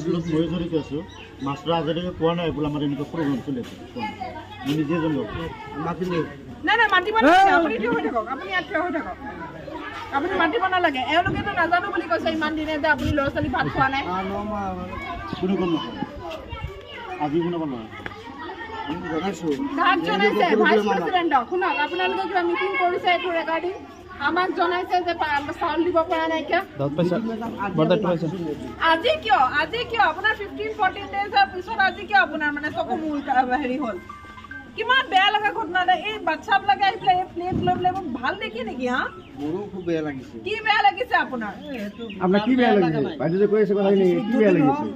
স্কুলত ময়ো জড়িত আছোঁ মাষ্টৰ আজিলৈকে কোৱা নাই বোলে আমাৰ এনেকুৱা প্ৰগ্ৰাম চলি আছে কোৱা নাই। মই নিজে জানো মাতিলে। নাই নাই মাতিব নালাগে আপুনি থিয় হৈ থাকক আপুনি ইয়াত থিয় হৈ থাকক। আপুনি মাতিব নালাগে এওঁলোকেতো নাজানো বুলি কৈছে ইমান দিনে যে আপুনি ল'ৰা ছোৱালী ভাত খোৱা নাই। কোনো গম নাপায় আজি শুনাব নোৱাৰে। আমি জনাইছোঁ। তাক জনাইছে ভাইচ প্ৰেচিডেণ্টক। শুনক আপোনালোকে কিবা মিটিং কৰিছে এইটো ৰেকৰ্ডিং আমাক জনাইছে যে চাউল দিব পৰা নাইকিয়া আজি কিয়? আজি কিয়? আপোনাৰ ফিফটিন ফৰ্টিন ডেজৰ পিছত আজি কিয় আপোনাৰ মানে চকু মূৰ কা- হেৰি হ'ল? কিমান বেয়া লগা ঘটনা এটা এই বাচ্ছাবিলাকে আহি পেলাই এই প্লেট লৈ পেলাই মোক ভাল দেখি নেকি হা? মোৰো খুব বেয়া লাগিছে। কি বেয়া লাগিছে আপোনাৰ? আপনার কি বেয়া লাগিছে? বাইদেউ যে কৈ আছে কথাখিনি। কি বেয়া লাগিছে?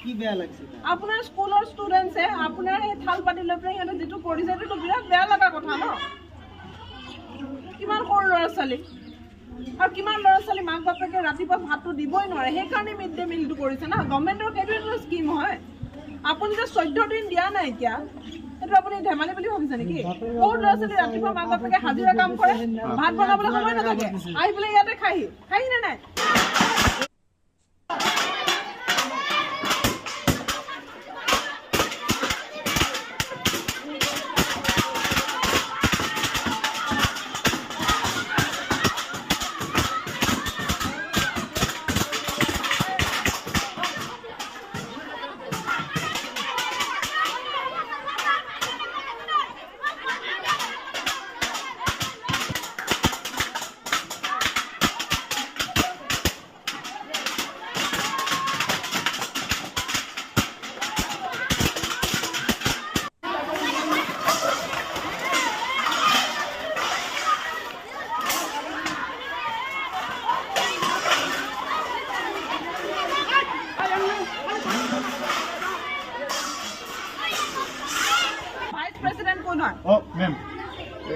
কি বেয়া লাগিছে? আপোনাৰ স্কুলৰ ষ্টুডেণ্টছে আপোনাৰ এই থাল পাতি লৈ পেলাই সিহঁতে যিটো কৰিছে সেইটো বিৰাট বেয়া লগা কথা ন? কিমান সৰু ল'ৰা ছোৱালী? আৰু কিমান ল'ৰা ছোৱালী মাক বাপেকে ৰাতিপুৱা ভাতটো দিবই নোৱাৰে সেইকাৰণে মিড ডে মিলটো কৰিছে না। গভৰ্ণমেণ্টৰ সেইটো স্কিম হয়। আপুনি যে চৈধ্য দিন দিয়া নাই এতিয়া সেইটো আপুনি ধেমালি বুলি ভাবিছে নেকি? সৰু ল'ৰা ছোৱালী ৰাতিপুৱা মাক বাপেকে হাজিৰা কাম কৰে ভাত বনাবলৈ সময় নাথাকে। আহি পেলাই ইয়াতে খাহি খাহি নে নাই?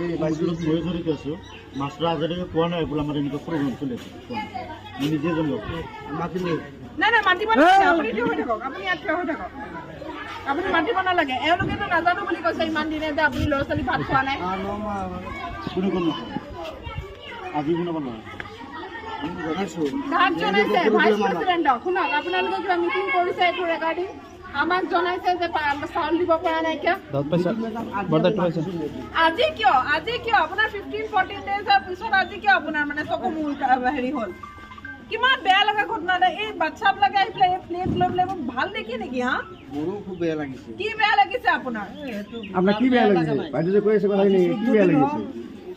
এই স্কুলত ময়ো জড়িত আছোঁ? মাষ্টৰ আজিলৈকে কোৱা নাই বোলে আমাৰ এনেকুৱা প্ৰগ্ৰাম চলি আছে কোৱা নাই? মই নিজে জানো মাতিলে নাই নাই মাতিব নালাগে আপুনি থিয় হৈ থাকক আপুনি ইয়াত থিয় হৈ থাকক। আপুনি মাতিব নালাগে এওঁলোকেতো নাজানো বুলি কৈছে ইমান দিনে যে আপুনি ল'ৰা ছোৱালী ভাত খোৱা নাই। কোনো গম নাপায় আজি শুনাব নোৱাৰে। আমি জনাইছোঁ তাক জনাইছে ভাইচ প্ৰেচিডেণ্টক শুনক আপোনালোকে কিবা মিটিং কৰিছে এইটো ৰেকৰ্ডিং আমাক জনাইছে যে চাউল দিব পৰা নাইকিয়া আজি কিয়? আজি কিয়? আপোনাৰ ফিফটিন ফৰ্টিন ডেজৰ পিছত আজি কিয় আপোনাৰ মানে চকু কা- হেৰি হ'ল? কিমান বেয়া লগা ঘটনা এটা এই বাচ্ছাবিলাকে আহি পেলাই এই প্লেট লৈ পেলাই মোক ভাল দেখি নেকি হা? মোৰো খুব বেয়া লাগিছে। কি বেয়া লাগিছে আপোনাৰ? আপনার কি বেয়া লাগিছে? বাইদেউ যে কৈ আছে কথাখিনি। কি বেয়া লাগিছে?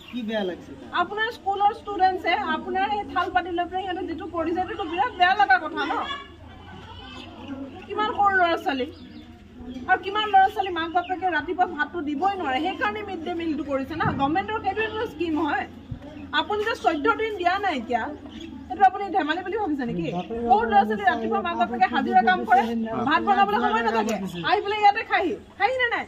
কি বেয়া লাগিছে আপোনাৰ স্কুলৰ ষ্টুডেণ্টছে আপোনাৰ এই থাল পাতি লৈ পেলাই সিহঁতে যিটো কৰিছে সেইটো বিৰাট বেয়া লগা কথা ন? কিমান সৰু ল'ৰা ছোৱালী? আৰু কিমান ল'ৰা ছোৱালী মাক বাপেকে ৰাতিপুৱা ভাতটো দিবই নোৱাৰে? সেইকাৰণে মিড ডে মিলটো কৰিছে না। গভৰ্ণমেণ্টৰ সেইটো স্কিম হয়। আপুনি যে চৈধ্য দিন দিয়া নাই এতিয়া সেইটো আপুনি ধেমালি বুলি ভাবিছে নেকি? সৰু ল'ৰা ছোৱালী ৰাতিপুৱা মাক বাপেকে হাজিৰা কাম কৰে ভাত বনাবলৈ সময় নাথাকে। আহি পেলাই ইয়াতে খাহি খাহি নে নাই?